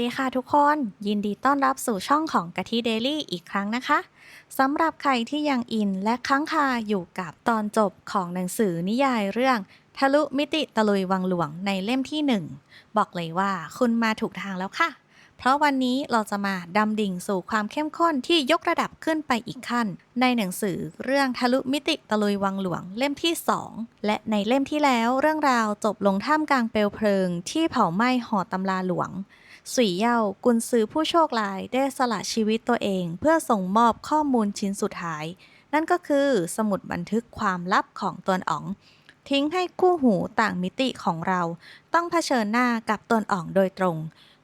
ดีค่ะทุกคน ยินดีต้อนรับสู่ช่องของกะทิเดลี่อีกครั้งนะคะสำหรับใครที่ยังอินและค้างคาอยู่กับตอนจบของหนังสือนิยายเรื่อง ทะลุมิติตะลุยวังหลวงในเล่มที่หนึ่งบอกเลยว่าคุณมาถูกทางแล้วค่ะ เพราะวันนี้เราจะมาดำดิ่งสู่ความเข้มข้นที่ยกระดับขึ้นไปอีกขั้น ในหนังสือเรื่องทะลุมิติตะลุยวังหลวงเล่มที่2และในเล่มที่แล้วเรื่องราวจบลงท่ามกลางเปลวเพลิง ที่เผาไหม้หอตำราหลวง สุยเย่ากุนซือผู้โชคร้ายได้สละชีวิตตัวเอง เพื่อส่งมอบข้อมูลชิ้นสุดท้าย นั่นก็คือสมุดบันทึกความลับของตวนอ๋อง ทิ้งให้คู่หูต่างมิติของเรา ต้องเผชิญหน้ากับตวนอ๋องโดยตรง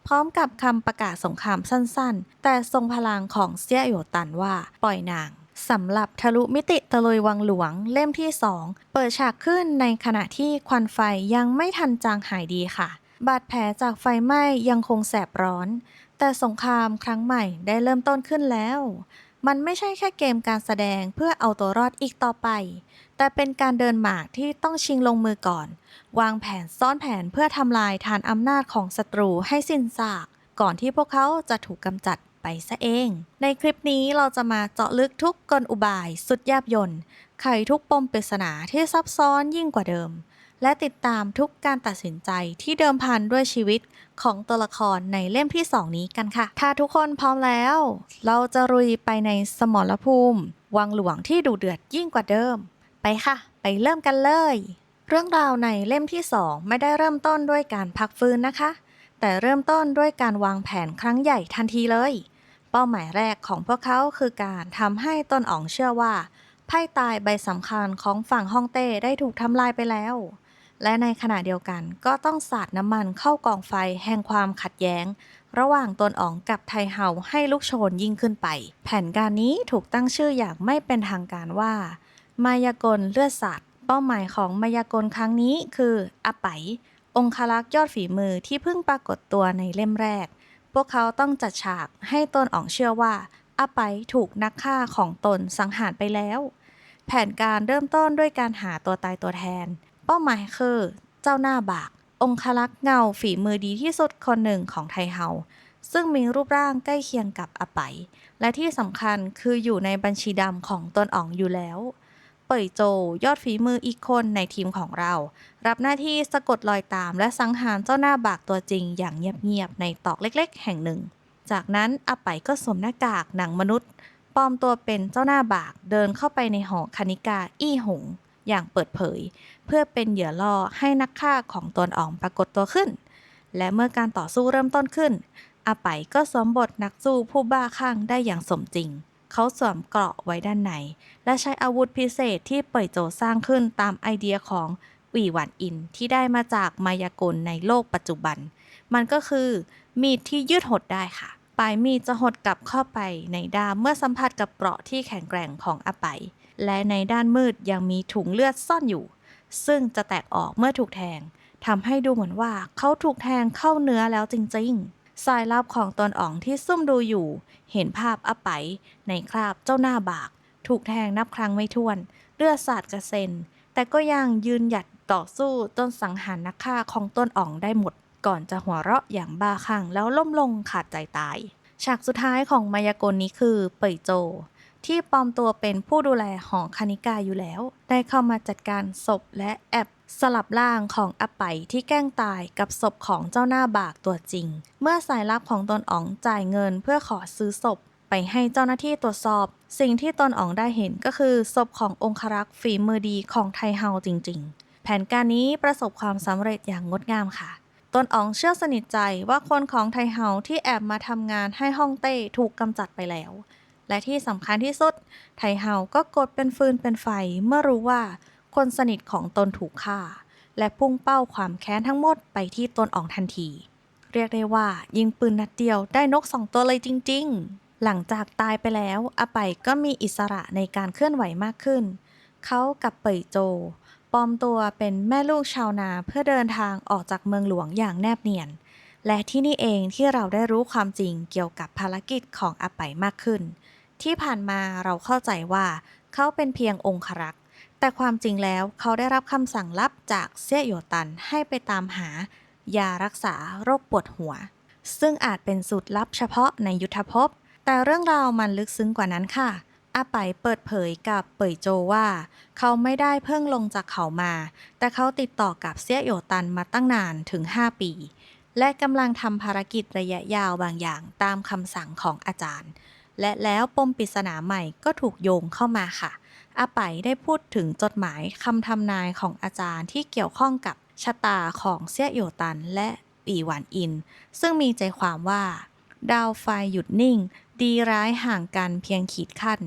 พร้อมกับคำประกาศสงครามสั้นๆ แต่ทรงพลังของเซี่ยโยตันว่าปล่อยนางสำหรับทะลุมิติตะลุยวังหลวงเล่มที่ 2 เปิดฉากขึ้นในขณะที่ควันไฟยังไม่ทันจางหายดีค่ะ บาดแผลจากไฟไหม้ยังคงแสบร้อน แต่สงครามครั้งใหม่ได้เริ่มต้นขึ้นแล้ว มันไม่ใช่แค่เกมการแสดงเพื่อเอาตัวรอดอีกต่อไป แต่เป็นการเดินหมากที่ต้องชิงลงมือก่อน วางแผนซ่อนแผนเพื่อทำลายฐานอำนาจของศัตรูให้สิ้นซาก ก่อนที่พวกเขาจะถูกกำจัดไปซะเอง ในคลิปนี้เราจะมาเจาะลึกทุกกลอุบายสุดแยบยนต์ไขทุกปมปริศนาที่ซับซ้อนยิ่งกว่าเดิม และติดตามทุกการตัดสินใจที่เดิมพันด้วยชีวิตของตัวละครในเล่มที่ 2 นี้กันค่ะ ถ้าทุกคนพร้อมแล้ว เราจะรุยไปในสมรภูมิ วังหลวงที่ดุเดือดยิ่งกว่าเดิม ไปค่ะ ไปเริ่มกันเลย เรื่องราวในเล่มที่ 2 ไม่ได้เริ่มต้นด้วยการพักฟื้นนะคะ แต่เริ่มต้นด้วยการวางแผนครั้งใหญ่ทันทีเลย เป้าหมายแรกของพวกเขาคือการทำให้ต้นอ๋องเชื่อว่าไพ่ตายใบสำคัญของฝั่งฮ่องเต้ได้ถูกทำลายไปแล้ว และในขณะเดียวกันก็ต้องสาดน้ำมันเข้ากองไฟแห่งความขัดแย้ง ระหว่างตนอ๋องกับไทเฮาให้ลุกโชนยิ่งขึ้นไป แผนการนี้ถูกตั้งชื่ออย่างไม่เป็นทางการว่า มายากลเลือดสัตว์ เป้าหมายของมายากลครั้งนี้คืออาไปองคลักษ์ยอดฝีมือที่เพิ่งปรากฏตัวในเล่มแรก พวกเขาต้องจัดฉากให้ตนอ๋องเชื่อว่าอาไปถูกนักฆ่าของตนสังหารไปแล้ว แผนการเริ่มต้นด้วยการหาตัวตายตัวแทน เป้าหมายคือเจ้าหน้าบาก องคลักษ์เงาฝีมือดีที่สุดคนหนึ่งของไทเฮาซึ่งมีรูปร่างใกล้เคียงกับอาไป และที่สำคัญคืออยู่ในบัญชีดำของตนอ๋องอยู่แล้ว เป่ยโจยอดฝีมืออีกคนในทีมของเรา รับหน้าที่สะกดรอยตามและสังหารเจ้าหน้าบากตัวจริงอย่างเงียบๆในตอกเล็กๆ แห่งหนึ่ง จากนั้นอาไปก็สวมหน้ากากหนังมนุษย์ปลอมตัวเป็นเจ้าหน้าบากเดินเข้าไปในหอคณิกาอี้หง อย่างเปิดเผย เพื่อเป็นเหยื่อล่อให้นักฆ่าของตนอ๋องปรากฏตัวขึ้น และเมื่อการต่อสู้เริ่มต้นขึ้น อาไปก็สวมบทนักสู้ผู้บ้าคลั่งได้อย่างสมจริง เขาสวมเกราะไว้ด้านใน และใช้อาวุธพิเศษที่เป่ยโจสร้างขึ้นตามไอเดียของหวีหวันอินที่ได้มาจากมายากลในโลกปัจจุบัน มันก็คือ มีดที่ยืดหดได้ค่ะ ปลายมีดจะหดกลับเข้าไปในด้ามเมื่อสัมผัสกับเปราะที่แข็งแกร่งของอาไป และในด้านมืดยังมีถุงเลือดซ่อนอยู่ ซึ่งจะแตกออกเมื่อถูกแทงทำให้ดูเหมือนว่าเขาถูกแทงเข้าเนื้อแล้วจริงๆ สายลับของตนอ๋องที่ซุ่มดูอยู่ เห็นภาพอไปในคราบเจ้าหน้าบาก ถูกแทงนับครั้งไม่ถ้วน เลือดสาดกระเซ็น แต่ก็ยังยืนหยัดต่อสู้จนสังหารนักฆ่าของต้นอ๋องได้หมด ก่อนจะหัวเราะอย่างบ้าคลั่งแล้วล้มลงขาดใจตาย ฉากสุดท้ายของมายากลนี้คือเป่ยโจ ที่ปลอมตัวเป็นผู้ดูแลหอคณิกาอยู่แล้ว ได้เข้ามาจัดการศพและแอบสลับร่างของอาไปที่แกล้งตายกับศพของเจ้าหน้าบากตัวจริง เมื่อสายลับของตนอ๋องจ่ายเงินเพื่อขอซื้อศพ ไปให้เจ้าหน้าที่ตรวจสอบ สิ่งที่ตนอ๋องได้เห็นก็คือศพขององครักษ์ฝีมือดีของไทเฮาจริง ๆ แผนการนี้ประสบความสำเร็จอย่างงดงามค่ะตนอ๋องเชื่อสนิทใจว่าคนของไทเฮาที่แอบมาทำงานให้ฮ่องเต้ถูกกำจัดไปแล้ว และที่สำคัญที่สุด ไทเฮาก็กดเป็นฟืนเป็นไฟเมื่อรู้ว่า คนสนิทของตนถูกฆ่า และพุ่งเป้าความแค้นทั้งหมดไปที่ตนอองทันที เรียกได้ว่า ยิงปืนนัดเดียวได้นกสองตัวเลยจริง ๆ หลังจากตายไปแล้วอาไปก็มีอิสระในการเคลื่อนไหวมากขึ้น เขากับเป่ยโจปลอมตัวเป็นแม่ลูกชาวนาเพื่อเดินทางออกจากเมืองหลวงอย่างแนบเนียน และที่นี่เองที่เราได้รู้ความจริงเกี่ยวกับภารกิจของอาไปมากขึ้น ที่ผ่านมาเราเข้าใจว่าเขาเป็นเพียงองครักษ์ แต่ความจริงแล้วเขาได้รับคำสั่งลับจากเซี่ยโยตันให้ไปตามหายารักษาโรคปวดหัว ซึ่งอาจเป็นสูตรลับเฉพาะในยุทธภพ แต่เรื่องราวมันลึกซึ้งกว่านั้นค่ะอาไปเปิดเผยกับเป่ยโจว่า เขาไม่ได้เพิ่งลงจากเขามา แต่เขาติดต่อกับเซี่ยโยตันมาตั้งนานถึง 5 ปี และกำลังทำภารกิจระยะยาวบางอย่างตามคำสั่งของอาจารย์ และแล้วปมปริศนาใหม่ก็ถูกโยงเข้ามาค่ะ อาไปได้พูดถึงจดหมายคำทำนายของอาจารย์ที่เกี่ยวข้องกับชะตาของเซี่ยโยตันและปีหวานอิน ซึ่งมีใจความว่า ดาวไฟหยุดนิ่ง ดีร้ายห่างกันเพียงขีดขั้น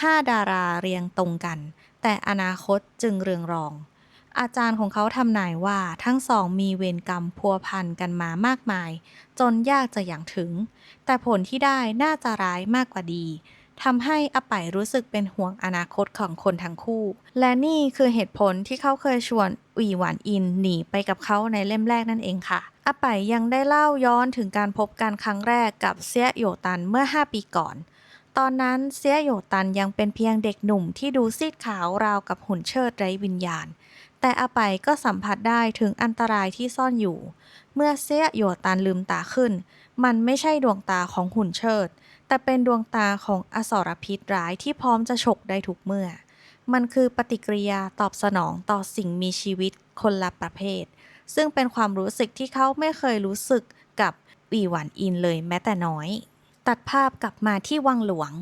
ห้าดาราเรียงตรงกัน แต่อนาคตจึงเรืองรอง อาจารย์ของเขาทำนายว่าทั้งสองมีเวรกรรมพัวพันกันมามากมาย จนยากจะอย่างถึง แต่ผลที่ได้น่าจะร้ายมากกว่าดีทำให้อาไปรู้สึกเป็นห่วงอนาคตของคนทั้งคู่ และนี่คือเหตุผลที่เขาเคยชวนอุยหวานอินหนีไปกับเขาในเล่มแรกนั่นเองค่ะอาไปยังได้เล่าย้อนถึงการพบกันครั้งแรกกับเซียโยตันเมื่อ 5 ปีก่อน ตอนนั้นเซียโยตันยังเป็นเพียงเด็กหนุ่มที่ดูซีดขาวราวกับหุ่นเชิดไร้วิญญาณ แต่อาไปก็สัมผัสได้ถึงอันตรายที่ซ่อนอยู่ เมื่อเซียโยตันลืมตาขึ้น มันไม่ใช่ดวงตาของหุ่นเชิด แต่เป็นดวงตาของอสรพิษร้ายที่พร้อมจะฉกได้ทุกเมื่อ มันคือปฏิกิริยาตอบสนองต่อสิ่งมีชีวิตคนละประเภท ซึ่งเป็นความรู้สึกที่เขาไม่เคยรู้สึกกับวีหวานอินเลยแม้แต่น้อย ตัดภาพกลับมาที่วังหลวง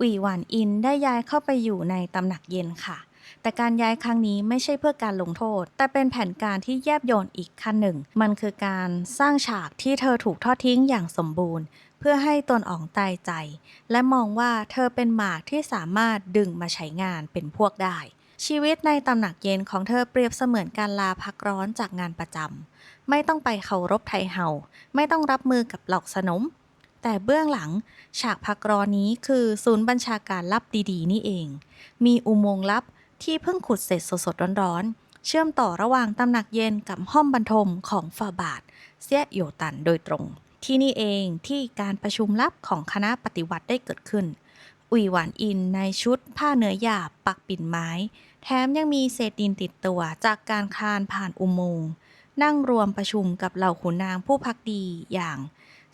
วีหวานอินได้ย้ายเข้าไปอยู่ในตำหนักเย็นค่ะ แต่การย้ายครั้งนี้ไม่ใช่เพื่อการลงโทษ แต่เป็นแผนการที่แยบยลอีกขั้นหนึ่ง มันคือการสร้างฉากที่เธอถูกทอดทิ้งอย่างสมบูรณ์ เพื่อให้ตนอ่องตายใจ และมองว่าเธอเป็นหมากที่สามารถดึงมาใช้งานเป็นพวกได้ชีวิตในตำหนักเย็นของเธอเปรียบเสมือนการลาพักร้อนจากงานประจำ ไม่ต้องไปเคารพไทยเฮา ไม่ต้องรับมือกับหลอกสนม แต่เบื้องหลังฉากพักร้อนนี้คือศูนย์บัญชาการลับดีๆ นี่เอง มีอุโมงค์ลับ ที่เพิ่งขุดเสร็จสดๆร้อนๆ เชื่อมต่อระหว่างตำหนักเย็นกับห้องบรรทมของฟาบาทเซียโยตันโดยตรง ที่นี่เองที่การประชุมลับของคณะปฏิวัติได้เกิดขึ้น อุยหวานอินในชุดผ้าเนื้อหยาบปักปิ่นไม้ แถมยังมีเศษดินติดตัวจากการคลานผ่านอุโมงค์นั่งรวมประชุมกับเหล่าขุนนางผู้พักดีอย่าง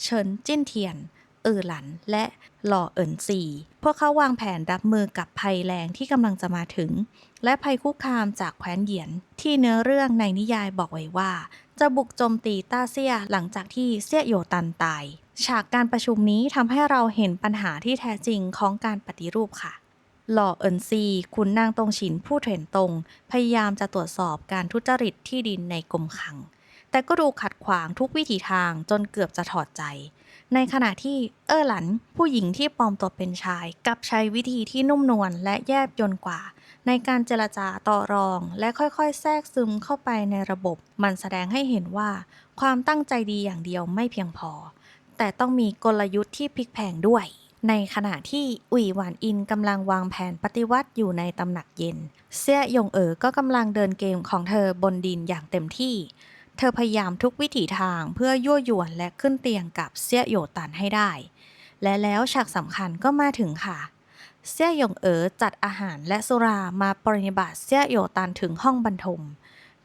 เฉินจิ้นเทียน เออหลัน และหล่อเอินซีพวกเขาวางแผนรับมือกับภัยแรงที่กำลังจะมาถึง และภัยคุกคามจากแคว้นเหยียน ที่เนื้อเรื่องในนิยายบอกไว้ว่า จะบุกโจมตีต้าเซียหลังจากที่เซียโยตันตาย ฉากการประชุมนี้ทำให้เราเห็นปัญหาที่แท้จริงของการปฏิรูปค่ะหล่อเอินซีคุณนางตรงฉินผู้เถินตรง พยายามจะตรวจสอบการทุจริตที่ดินในกรมคลัง แต่ก็ดูขัดขวางทุกวิถีทางจนเกือบจะถอดใจ ในขณะที่เออหลัน ผู้หญิงที่ปลอมตัวเป็นชายกับใช้วิธีที่นุ่มนวลและแยบยลกว่า ในการเจรจาต่อรอง และค่อยๆ แทรกซึมเข้าไปในระบบ มันแสดงให้เห็นว่า ความตั้งใจดีอย่างเดียวไม่เพียงพอ แต่ต้องมีกลยุทธ์ที่พลิกแพงด้วยในขณะที่อุ๋ยหวานอินกำลังวางแผนปฏิวัติอยู่ในตำหนักเย็น เซี่ยยงเอ๋อก็กำลังเดินเกมของเธอบนดินอย่างเต็มที่ เธอพยายามทุกวิถีทางเพื่อยั่วยวนและขึ้นเตียงกับเซี่ยโยตันให้ได้ และแล้วฉากสำคัญก็มาถึงค่ะ เซี่ยหยงเอ๋อจัดอาหารและสุรามาปรินิบัติเซี่ยโยตันถึงห้องบรรทม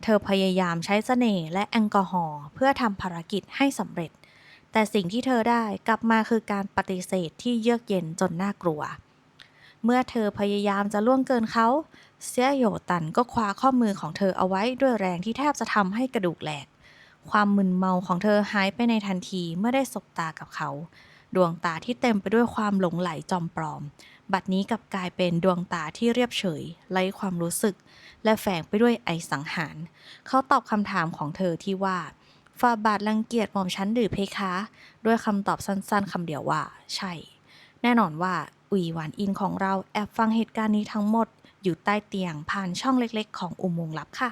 เธอพยายามใช้เสน่ห์และแอลกอฮอล์เพื่อทำภารกิจให้สำเร็จ แต่สิ่งที่เธอได้กลับมาคือการปฏิเสธที่เยือกเย็นจนน่ากลัว เมื่อเธอพยายามจะล่วงเกินเขา เซียโยตันก็คว้าข้อมือของเธอเอาไว้ด้วยแรงที่แทบจะทำให้กระดูกแหลก ความมึนเมาของเธอหายไปในทันทีเมื่อได้สบตากับเขา ดวงตาที่เต็มไปด้วยความหลงไหลจอมปลอม บัดนี้กลับกลายเป็นดวงตาที่เรียบเฉยไร้ความรู้สึก และแฝงไปด้วยไอสังหาร เขาตอบคำถามของเธอที่ว่าฟาบาทรังเกียจหม่อมฉันหรือเพคะ ด้วยคำตอบสั้นๆคำเดียวว่า ใช่ แน่นอนว่า อุยหวานอินของเราแอบฟังเหตุการณ์นี้ทั้งหมด อยู่ใต้เตียงผ่านช่องเล็กๆ ของอุโมงค์ลับค่ะ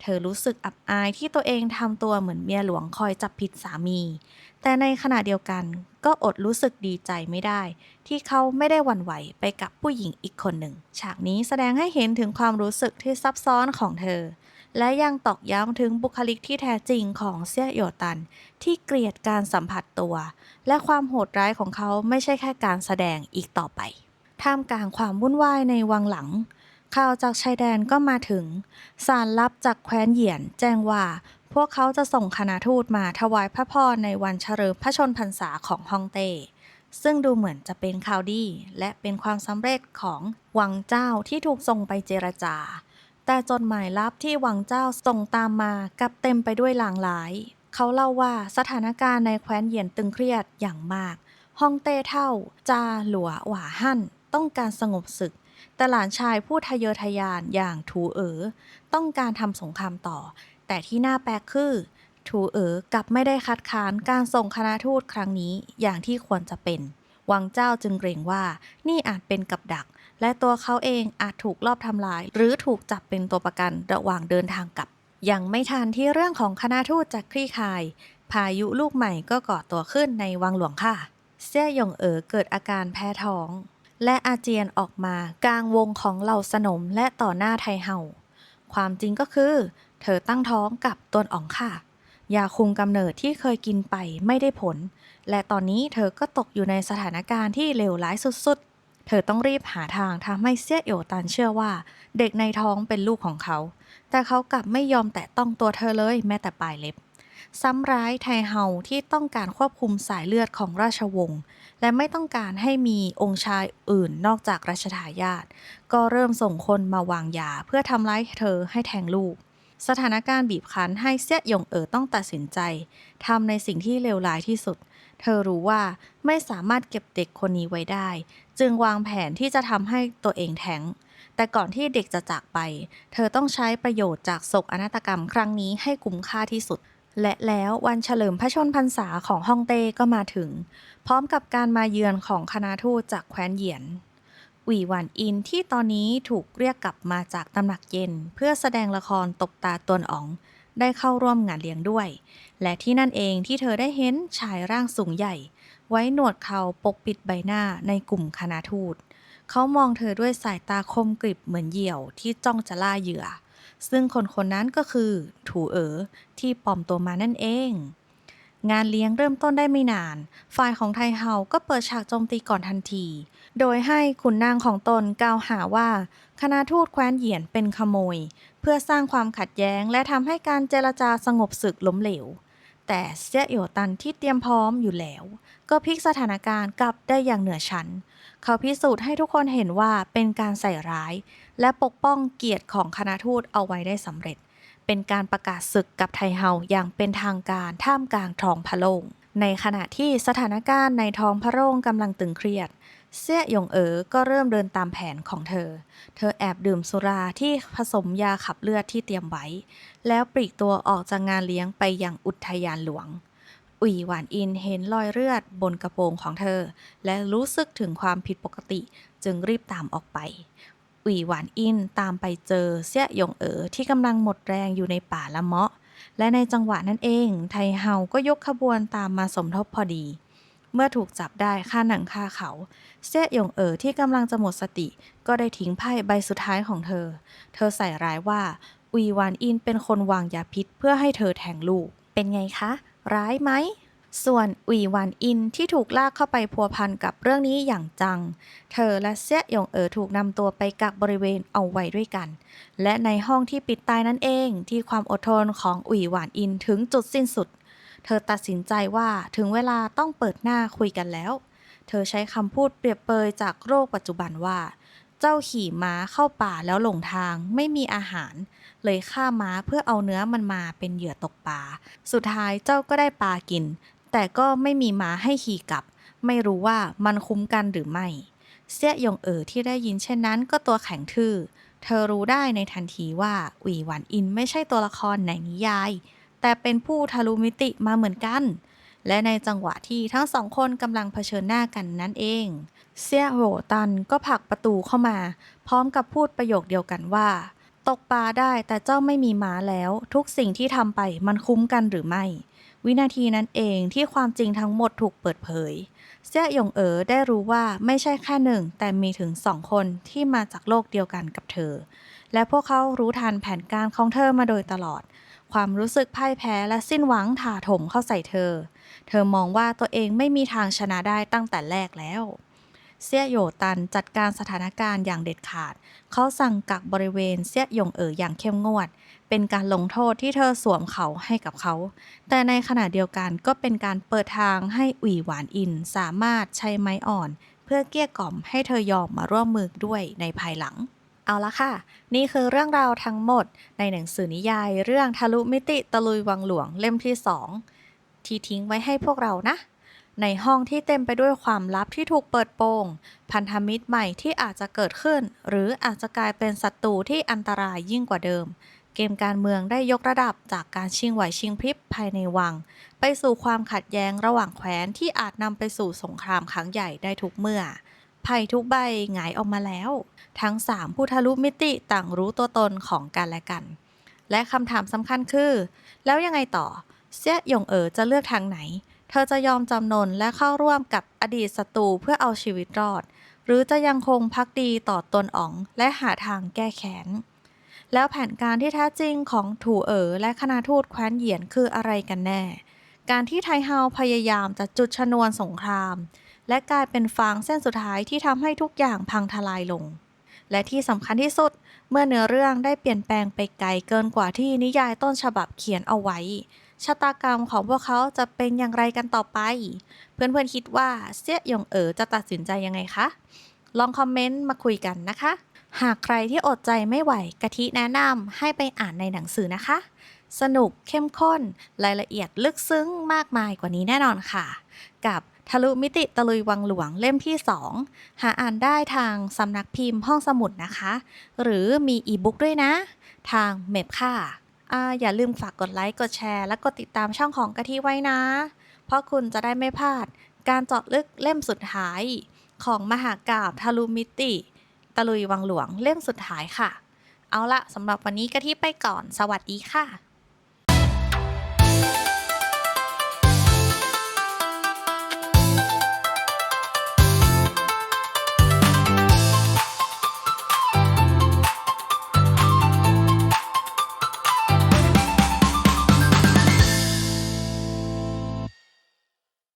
เธอรู้สึกอับอายที่ตัวเองทำตัวเหมือนเมียหลวงคอยจับผิดสามี แต่ในขณะเดียวกันก็อดรู้สึกดีใจไม่ได้ ที่เขาไม่ได้หวั่นไหวไปกับผู้หญิงอีกคนหนึ่ง ฉากนี้แสดงให้เห็นถึงความรู้สึกที่ซับซ้อนของเธอ และยังตอกย้ำถึงบุคลิกที่แท้จริงของเซี่ยโยตัน ที่เกลียดการสัมผัสตัว และความโหดร้ายของเขาไม่ใช่แค่การแสดงอีกต่อไป ท่ามกลางความวุ่นวายในวังหลังข่าวจากชายแดนก็มาถึง สารลับจากแคว้นเหยียน แจ้งว่า พวกเขาจะส่งคณะทูตมาถวายพระพรในวันเฉลิมพระชนพรรษาของฮ่องเต้ ซึ่งดูเหมือนจะเป็นข่าวดี และเป็นความสำเร็จของวังเจ้าที่ถูกส่งไปเจรจา แต่จดหมายลับที่หวังเจ้าส่งตามมากลับเต็มไปด้วยลางร้าย เขาเล่าว่าสถานการณ์ในแคว้นเหยียนตึงเครียดอย่างมากฮ่องเต้เท่า จาหลัวหว่าหั่น ต้องการสงบศึก แต่หลานชายผู้ทะเยอทะยานอย่างถูเอ๋อต้องการทำสงครามต่อ แต่ที่น่าแปลกคือถูเอ๋อกลับไม่ได้คัดค้านการส่งคณะทูตครั้งนี้อย่างที่ควรจะเป็น วังเจ้าจึงเกรงว่านี่อาจเป็นกับดัก และตัวเขาเองอาจถูกลอบทำลาย หรือถูกจับเป็นตัวประกันระหว่างเดินทางกลับ ยังไม่ทันที่เรื่องของคณะทูตจะคลี่คลาย พายุลูกใหม่ก็ก่อตัวขึ้นในวังหลวงค่ะ เซี่ยหยงเอ๋อเกิดอาการแพ้ท้อง และอาเจียนออกมากลางวงของเหล่าสนมและต่อหน้าไทเฮาความจริงก็คือ เธอตั้งท้องกับตวนอ๋องค่ะยาคุมกำเนิดที่เคยกินไปไม่ได้ผล และตอนนี้เธอก็ตกอยู่ในสถานการณ์ที่เลวร้ายสุดๆ เธอต้องรีบหาทางทำให้เซี่ยโยตันเชื่อว่า เด็กในท้องเป็นลูกของเขา แต่เขากลับไม่ยอมแตะต้องตัวเธอเลยแม้แต่ปลายเล็บ ซ้ำร้ายไทเฮาที่ต้องการควบคุมสายเลือดของราชวงศ์ และไม่ต้องการให้มีองค์ชายอื่นนอกจากรัชทายาท ก็เริ่มส่งคนมาวางยาเพื่อทำร้ายเธอให้แทงลูกสถานการณ์บีบคั้นให้เซี่ยหยงเอ๋อต้องตัดสินใจทำในสิ่งที่เลวร้ายที่สุด เธอรู้ว่าไม่สามารถเก็บเด็กคนนี้ไว้ได้ จึงวางแผนที่จะทำให้ตัวเองแท้ง แต่ก่อนที่เด็กจะจากไป เธอต้องใช้ประโยชน์จากโศกอนาตกรรมครั้งนี้ให้คุ้มค่าที่สุด และแล้ววันเฉลิมพระชนพรรษาของฮ่องเต้ก็มาถึง พร้อมกับการมาเยือนของคณะทูตจากแคว้นเหยียนหวีหวานอินที่ตอนนี้ถูกเรียกกลับมาจากตำหนักเย็น เพื่อแสดงละครตบตาตวนอ๋องได้เข้าร่วมงานเลี้ยงด้วย และที่นั่นเองที่เธอได้เห็นชายร่างสูงใหญ่ ไว้หนวดเขาปกปิดใบหน้าในกลุ่มคณะทูต เขามองเธอด้วยสายตาคมกริบเหมือนเหยี่ยวที่จ้องจะล่าเหยื่อ ซึ่งคนคนนั้นก็คือถูเอ๋อที่ปลอมตัวมานั่นเอง งานเลี้ยงเริ่มต้นได้ไม่นาน ฝ่ายของไทเฮาก็เปิดฉากโจมตีก่อนทันที โดยให้ขุนนางของตนกล่าวหาว่าคณะทูตแคว้นเหยียนเป็นขโมย เพื่อสร้างความขัดแย้งและทำให้การเจรจาสงบศึกล้มเหลว แต่เซียโยตันที่เตรียมพร้อมอยู่แล้ว ก็พลิกสถานการณ์กลับได้อย่างเหนือชั้น เขาพิสูจน์ให้ทุกคนเห็นว่าเป็นการใส่ร้าย และปกป้องเกียรติของคณะทูตเอาไว้ได้สำเร็จ เป็นการประกาศศึกกับไทเฮาอย่างเป็นทางการท่ามกลางท้องพระโรงในขณะที่สถานการณ์ในท้องพระโรงกำลังตึงเครียด เซี่ยหยงเอ๋อก็เริ่มเดินตามแผนของเธอ เธอแอบดื่มสุราที่ผสมยาขับเลือดที่เตรียมไว้ แล้วปลีกตัวออกจากงานเลี้ยงไปยังอุทยานหลวง อุ๋ยหวานอินเห็นรอยเลือดบนกระโปรงของเธอ และรู้สึกถึงความผิดปกติจึงรีบตามออกไป อุ๋ยหวานอินตามไปเจอเสี่ยหยงเอ๋อที่กำลังหมดแรงอยู่ในป่าละเมาะ และในจังหวะนั้นเอง ไทเฮาก็ยกขบวนตามมาสมทบพอดี เมื่อถูกจับได้ค่าหนังค่าเขาเสี่ยหยงเอ๋อที่กำลังจะหมดสติ ก็ได้ทิ้งไพ่ใบสุดท้ายของเธอ เธอใส่ร้ายว่าอุยหวานอินเป็นคนวางยาพิษเพื่อให้เธอแทงลูก เป็นไงคะ ร้ายไหม ส่วนอุยหวานอินที่ถูกลากเข้าไปพัวพันกับเรื่องนี้อย่างจัง เธอและเสี่ยหยงเอ๋อถูกนำตัวไปกักบริเวณเอาไว้ด้วยกัน และในห้องที่ปิดตายนั่นเองที่ความอดทนของอุยหวานอินถึงจุดสิ้นสุด เธอตัดสินใจว่าถึงเวลาต้องเปิดหน้าคุยกันแล้ว เธอใช้คำพูดเปรียบเปยจากโรคปัจจุบันว่า เจ้าขี่ม้าเข้าป่าแล้วหลงทางไม่มีอาหาร เลยฆ่าม้าเพื่อเอาเนื้อมันมาเป็นเหยื่อตกปลา สุดท้ายเจ้าก็ได้ปลากิน แต่ก็ไม่มีม้าให้ขี่กลับ ไม่รู้ว่ามันคุ้มกันหรือไม่ เสี่ยยงเอ๋อที่ได้ยินเช่นนั้นก็ตัวแข็งทื่อเธอรู้ได้ในทันทีว่าอุ๋ยหวานอินไม่ใช่ตัวละครในนิยาย แต่เป็นผู้ทะลุมิติมาเหมือนกัน และในจังหวะที่ทั้งสองคนกำลังเผชิญหน้ากันนั่นเอง เซียโหตันก็ผลักประตูเข้ามา พร้อมกับพูดประโยคเดียวกันว่า ตกปลาได้แต่เจ้าไม่มีม้าแล้ว ทุกสิ่งที่ทำไปมันคุ้มกันหรือไม่ วินาทีนั้นเองที่ความจริงทั้งหมดถูกเปิดเผยเซี่ยหยงเอ๋อได้รู้ว่าไม่ใช่แค่หนึ่ง แต่มีถึงสองคนที่มาจากโลกเดียวกันกับเธอ และพวกเขารู้ทันแผนการของเธอมาโดยตลอด ความรู้สึกพ่ายแพ้และสิ้นหวังถาถมเข้าใส่เธอ เธอมองว่าตัวเองไม่มีทางชนะได้ตั้งแต่แรกแล้ว เซี่ยโยตันจัดการสถานการณ์อย่างเด็ดขาด เขาสั่งกักบริเวณเซี่ยหยงเอ๋ออย่างเข้มงวด เป็นการลงโทษที่เธอสวมเขาให้กับเขา แต่ในขณะเดียวกันก็เป็นการเปิดทางให้อุ๋ยหวานอินสามารถใช้ไม้อ่อน เพื่อเกลี้ยกล่อมให้เธอยอมมาร่วมมือด้วยในภายหลัง เอาละค่ะ นี่คือเรื่องราวทั้งหมดในหนังสือนิยาย เรื่องทะลุมิติตะลุยวังหลวงเล่มที่ 2 ที่ทิ้งไว้ให้พวกเรานะ ในห้องที่เต็มไปด้วยความลับที่ถูกเปิดโปง พันธมิตรใหม่ที่อาจจะเกิดขึ้น หรืออาจจะกลายเป็นศัตรูที่อันตรายยิ่งกว่าเดิม เกมการเมืองได้ยกระดับจากการชิงไหวชิงพริบภายในวัง ไปสู่ความขัดแย้งระหว่างแคว้นที่อาจนำไปสู่สงครามครั้งใหญ่ได้ทุกเมื่อ ไพ่ทุกใบหงายออกมาแล้ว ทั้งสามผู้ทะลุมิติต่างรู้ตัวตนของกันและกัน และคำถามสำคัญคือ แล้วยังไงต่อเซี่ยหยงเอ๋อจะเลือกทางไหน เธอจะยอมจำนนและเข้าร่วมกับอดีตศัตรูเพื่อเอาชีวิตรอด หรือจะยังคงพักดีต่อตนอ๋องและหาทางแก้แค้นแล้วแผนการที่แท้จริงของถูเอ๋อและคณะทูตแคว้นเหยียนคืออะไรกันแน่ การที่ไทเฮาพยายามจะจุดชนวนสงคราม และกลายเป็นฟางเส้นสุดท้ายที่ทำให้ทุกอย่างพังทลายลง และที่สำคัญที่สุดเมื่อเนื้อเรื่องได้เปลี่ยนแปลงไปไกลเกินกว่าที่นิยายต้นฉบับเขียนเอาไว้ ชะตากรรมของพวกเขาจะเป็นอย่างไรกันต่อไป เพื่อนๆคิดว่าเซี่ยหยงเอ๋อจะตัดสินใจยังไงคะ ลองคอมเมนต์มาคุยกันนะคะ หากใครที่อดใจไม่ไหวกะทิแนะนำให้ไปอ่านในหนังสือนะคะ สนุกเข้มข้น รายละเอียดลึกซึ้งมากมายกว่านี้แน่นอนค่ะ กับ ทะลุมิติตะลุยวังหลวงเล่มที่ 2 หาอ่านได้ทางสำนักพิมพ์ห้องสมุดนะคะ หรือมีอีบุ๊กด้วยนะ ทางเมพค่ะออย่าลืมฝากกดไลค์ กดแชร์ และกดติดตามช่องของกะทิไว้นะ เพราะคุณจะได้ไม่พลาด การเจาะลึกเล่มสุดท้าย ของมหากาบทะลุมิติ ตะลุยวังหลวงเล่มสุดท้ายค่ะ เอาละสำหรับวันนี้กะทิไปก่อน สวัสดีค่ะ